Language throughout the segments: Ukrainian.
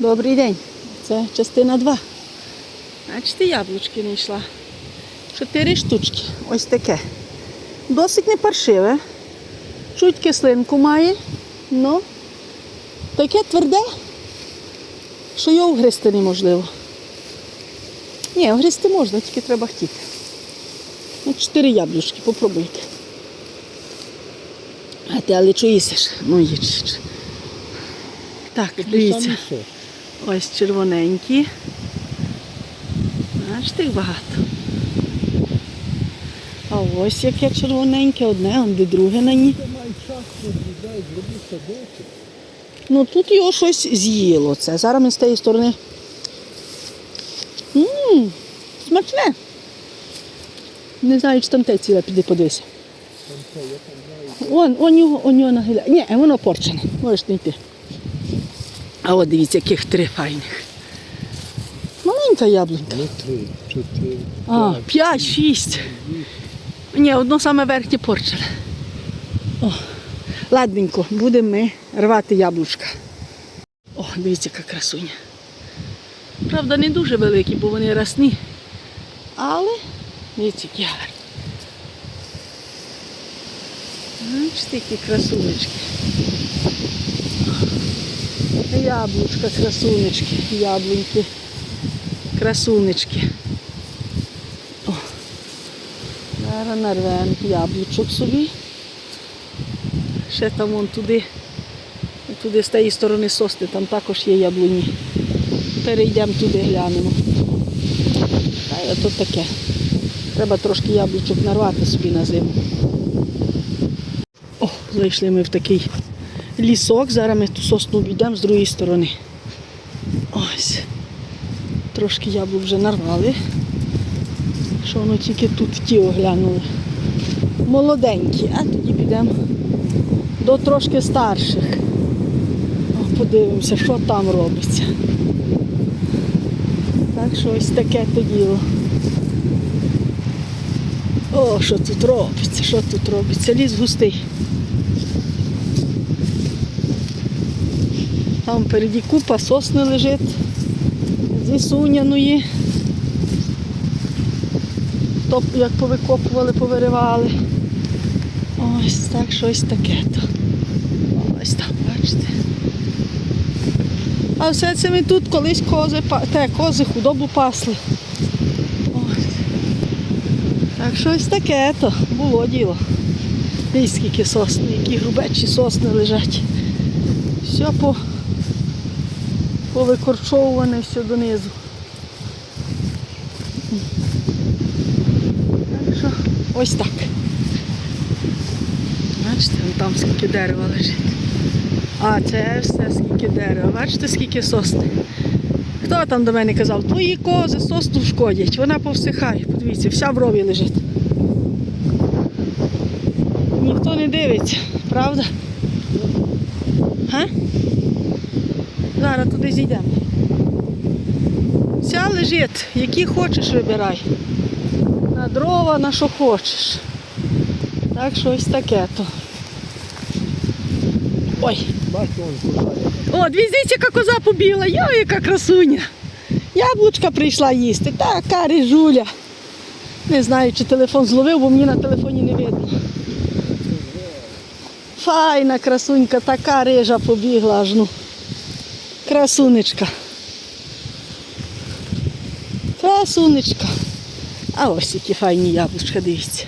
Добрий день. Це частина 2. Бачите, яблучки не йшла. Чотири штучки. Ось таке. Досить не паршиве. Чуть кислинку має. Ну, таке тверде, що його вгризти неможливо. Ні, вгризти можна, тільки треба хотіти. Ну, чотири яблучки, попробуйте. А ти але їсиш? Ну, їж. Так, дивіться. Ось червоненькі. Бачите, їх багато. А ось яке червоненьке, одне, де друге на ній. Ну тут його щось з'їло це. Зараз ми з тієї сторони. Ммм, смачне. Не знаю, чи там те ціле піди подивися. Он, он його, он його нагиля. Ні, воно порчене. Можеш не йти. А от дивіться, яких три файних. Маленька яблунька. Ну, три, чотири. А, п'ять, шість. Ні, одно саме верхнє порчене. О, ладненько, будемо ми рвати яблучка. О, дивіться, яка красуня. Правда, не дуже великі, бо вони росні. Але дивіться, які гарні. Бачите, які красунечки. Яблучка, красунечки, яблуньки, красунечки. О, зараз нарвемо яблучок собі. Ще там вон туди, туди з тієї сторони сосни, там також є яблуні. Перейдемо туди, глянемо. Та й ото таке. Треба трошки яблучок нарвати собі на зиму. О, зайшли ми в такий лісок. Зараз ми ту сосну обійдемо з другої сторони. Ось. Трошки яблук вже нарвали. Що воно тільки тут ті оглянули. Молоденькі, а тоді підемо до трошки старших. О, подивимося, що там робиться. Так що ось таке то діло. О, що тут робиться, що тут робиться? Ліс густий. Там впереді купа сосни лежить зі суняної. Топ, як повикопували, повиривали. Ось так, щось таке то. Ось там, бачите. А все це ми тут колись кози, те, кози худобу пасли. Ось. Так що ось таке то було діло. Дивіться, скільки сосни, які грубечі сосни лежать. Все по, повикорчовуване все донизу. Так що ось так. Бачите, там скільки дерева лежить. А це все скільки дерева. Бачите, скільки сосни. Хто там до мене казав? Твої кози сосну шкодять, вона повсихає. Подивіться, вся в рові лежить. Ніхто не дивиться, правда? Га? Зараз туди зійдемо. Вся лежить, які хочеш вибирай. На дрова, на що хочеш. Так що ось таке то. Ой. О, дивіться, яка коза побігла. Йой, яка красуня. Яблучка прийшла їсти. Така рижуля. Не знаю, чи телефон зловив, бо мені на телефоні не видно. Файна красунька, така рижа побігла аж ну. Красунечка. Красунечка. А ось які файні яблучка, дивіться.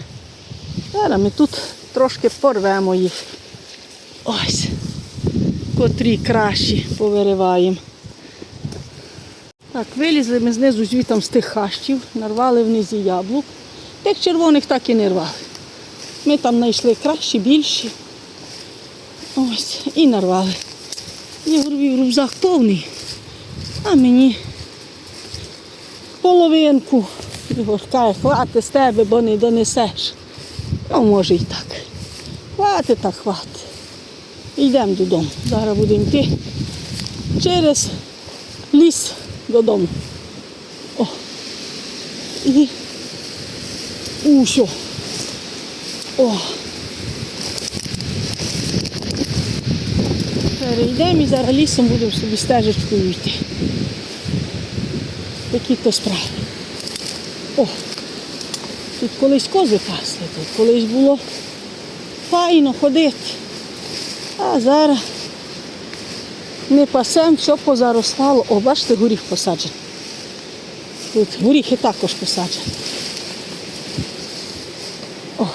Зараз ми тут трошки порвемо їх. Ось котрі кращі повириваємо. Так, вилізли ми знизу звітом з тих хащів, нарвали внизі яблук. Тих червоних так і не рвали. Ми там знайшли кращі, більші. Ось, і нарвали. Ігорові рюкзак повний, а мені половинку. Ігор каже, хвати з тебе, бо не донесеш. Ну, може і так. Хвати так хвати. Йдемо додому. Зараз будемо йти через ліс додому. О. І усьо. О. Перейдемо і зараз лісом будемо собі стежечкою йти. Такі то справи. О! Тут колись кози пасли, тут колись було файно ходити. А зараз не пасем, все позаростало. О, бачите, горіх посаджений. Тут горіхи також посаджені. О,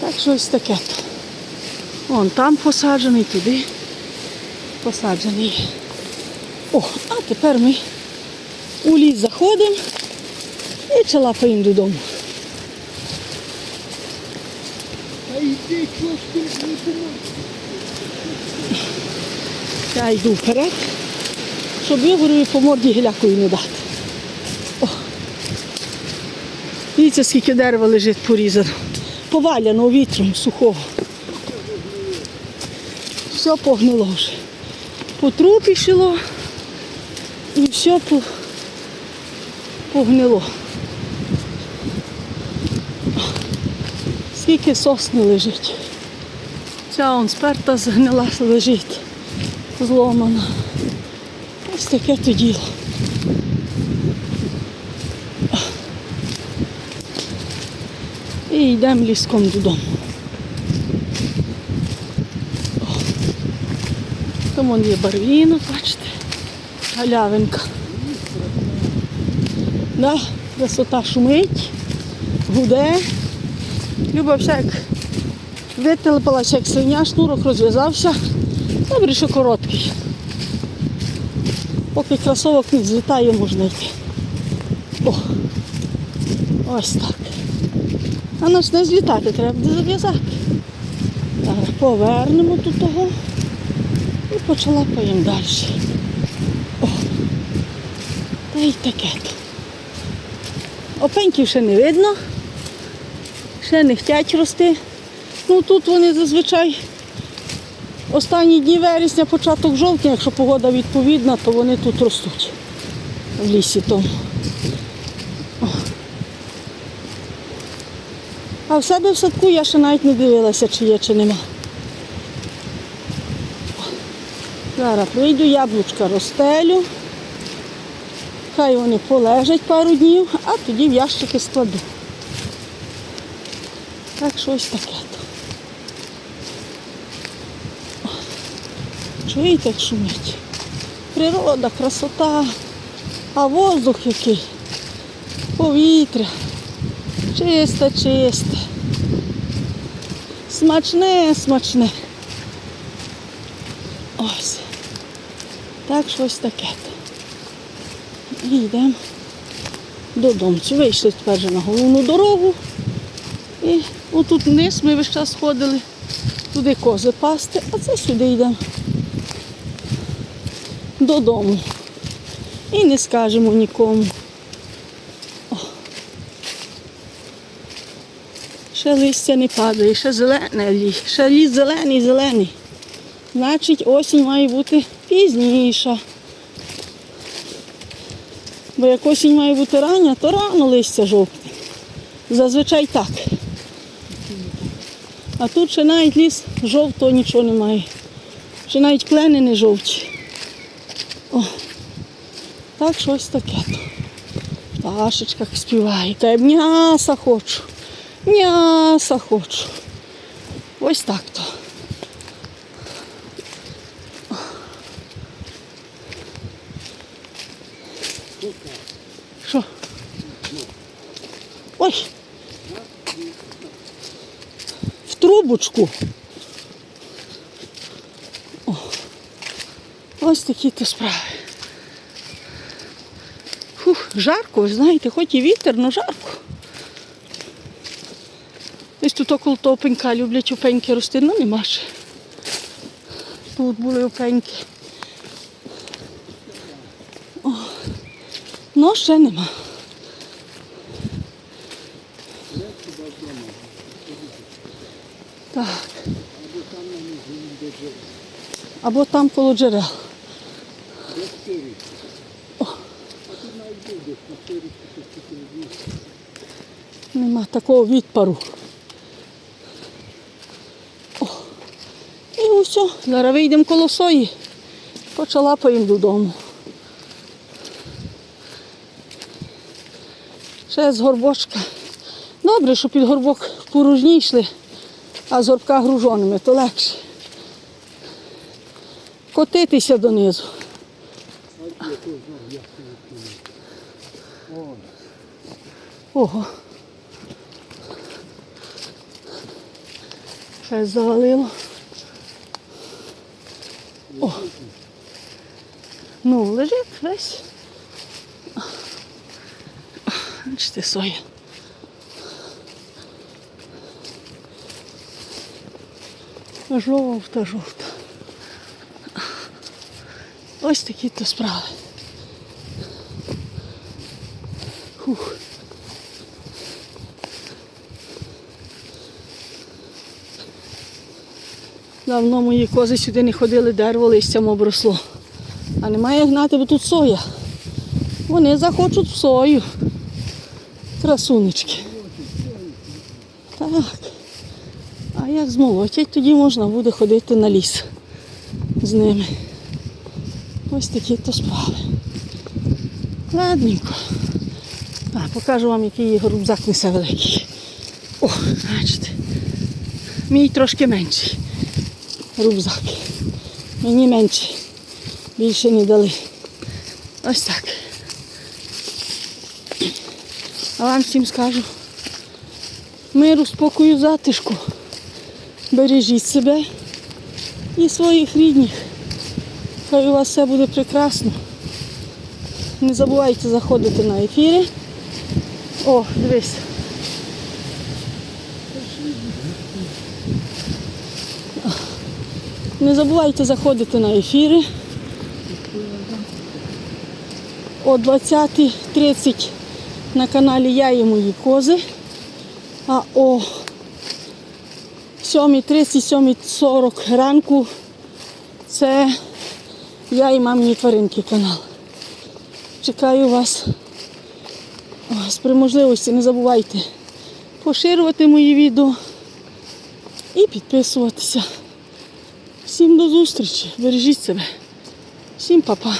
так щось таке. то. Вон там посаджений, туди посаджений. О, а тепер ми у ліс заходимо і чалапаємо додому. Та йди, чого ж ти не поможеш? Я йду вперед, щоб Ігорові по морді гілякою не дати. О. Дивіться, скільки дерева лежить порізано. Поваляно вітром сухого. Все погнило вже. Потрупішило і все погнило. Скільки сосни лежить. Ця он сперта згнила лежить зломана. Ось таке то діло. І йдемо ліском додому. О, Там вон є барвінок, бачите, галявинка. Да, красота шумить, гуде. Люба всяк вителепалася, як свиня, шнурок розв'язався. Добре, що короткий. Поки кросовок не злітає, можна йти. О, ось так. А нас не злітати, треба буде зав'язати. Повернемо до того і почалапаємо далі. О, та й таке. Опеньків ще не видно, ще не хочуть рости. Ну тут вони зазвичай Останні дні вересня, початок жовтня, якщо погода відповідна, то вони тут ростуть в лісі тому. А в себе в садку я ще навіть не дивилася, чи є, чи нема. О. Зараз прийду, яблучка розстелю. Хай вони полежать пару днів, а тоді в ящики складу. Так що ось таке. Чуєте, як шумить? Природа, красота, а воздух який, повітря, чисте, чисте. Смачне, смачне. Ось. Так щось таке. І йдемо додому. Вийшли тепер на головну дорогу. І отут вниз ми весь час ходили, туди кози пасти, а це сюди йдемо додому. І не скажемо нікому. О. Ще листя не падає, ще зелене ще ліс зелений, зелений. Значить, осінь має бути пізніша. Бо як осінь має бути рання, то рано листя жовтне. Зазвичай так. А тут ще навіть ліс жовтого нічого немає. Ще навіть клени не жовті. О, так щось таке. Пташечка співає. Та я м'яса хочу. М'яса хочу. Ось так то. Що? Ой. В трубочку. Ось такі то справи. Фух, жарко, знаєте, хоч і вітер, але жарко. Ось тут около того пенька люблять опеньки рости, ну нема ще. Тут були опеньки. Ну ще нема. Так. Або там коло джерел. Нема такого відпару. О. І ось все, зараз вийдемо коло сої. Почалапаємо додому. Ще з горбочка. Добре, що під горбок порожні йшли, а з горбка гружоними, то легше. Котитися донизу. Ого. Ще завалило. О. Ну, лежить весь. Бачите, соя. Жовта, жовта. Ось такі то справи. Фух. Давно мої кози сюди не ходили, дерево листям обросло. А немає гнати, бо тут соя. Вони захочуть в сою. Красунечки. Так. А як змолотять, тоді можна буде ходити на ліс з ними. Ось такі то справи. Ладненько. Так, покажу вам, який рюкзак несе великий. О, бачите. Мій трошки менший рюкзак. Мені менший. Більше не дали. Ось так. А вам всім скажу. Миру, спокою, затишку. Бережіть себе і своїх рідних. Хай у вас все буде прекрасно. Не забувайте заходити на ефіри. О, дивись. Не забувайте заходити на ефіри. О 20.30 на каналі Я і мої кози. А о 7.30, 7.40 ранку це я і мамині тваринки канал. Чекаю вас. Ось, при можливості не забувайте поширювати мої відео і підписуватися. Всім до зустрічі. Бережіть себе. Всім па-па.